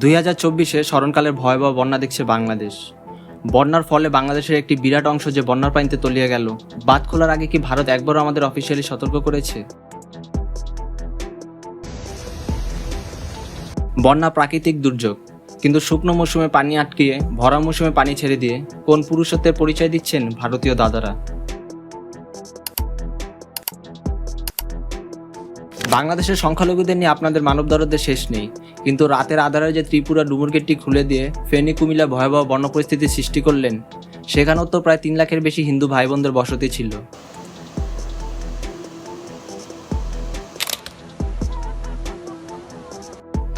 দুই হাজার চব্বিশে স্মরণকালের ভয়াবহ বন্যা দেখছে বাংলাদেশ। বন্যার ফলে বাংলাদেশের একটি বিরাট অংশ যে বন্যার পানিতে তলিয়ে গেল বাদ খোলার আগে কি ভারত একবারও আমাদের অফিসিয়ালি সতর্ক করেছে? বন্যা প্রাকৃতিক দুর্যোগ। কিন্তু শুকনো মৌসুমে পানি আটকিয়ে, ভরা মৌসুমে পানি ছেড়ে দিয়ে কোন পুরুষত্বের পরিচয় দিচ্ছেন ভারতীয় দাদারা? বাংলাদেশের সংখ্যালঘুদের নিয়ে আপনাদের মানব দরদের শেষ নেই, কিন্তু রাতের আধারে যে ত্রিপুরা ডুমুর গেটটি খুলে দিয়ে ফেনী কুমিল্লা ভয়াবহ বন্য পরিস্থিতি সৃষ্টি করলেন, সেখানেও তো প্রায় তিন লাখের বেশি হিন্দু ভাই বোনদের বসতি ছিল।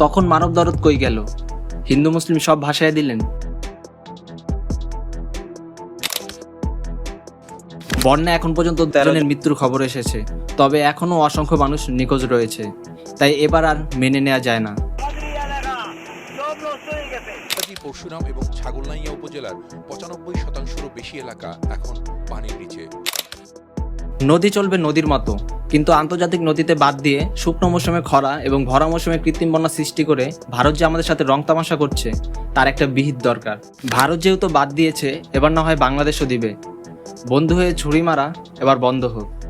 তখন মানব দরদ কই গেল? হিন্দু মুসলিম সব ভাষায় দিলেন। বন্যা এখন পর্যন্ত জনের মৃত্যুর খবর এসেছে তবে এখনও অসংখ্য মানুষ নিখোঁজ রয়েছে তাই এবার আর মেনে নেওয়া যায় না। পরশুরাম এবং ছাগলনাইয়া উপজেলার পঁচানব্বই শতাংশেরও বেশি এলাকা এখন পানির নিচে। নদী চলবে নদীর মতো। কিন্তু আন্তর্জাতিক নদীতে বাদ দিয়ে শুকনো মৌসুমে খরা এবং ভরা মৌসুমে কৃত্রিম বন্যা সৃষ্টি করে ভারত যে আমাদের সাথে রং তামাশা করছে, তার একটা বিহিত দরকার। ভারত যেহেতু বাদ দিয়েছে, এবার না হয় বাংলাদেশও দিবে। বন্ধু হয়ে ছুরি মারা, এবার বন্ধ হোক।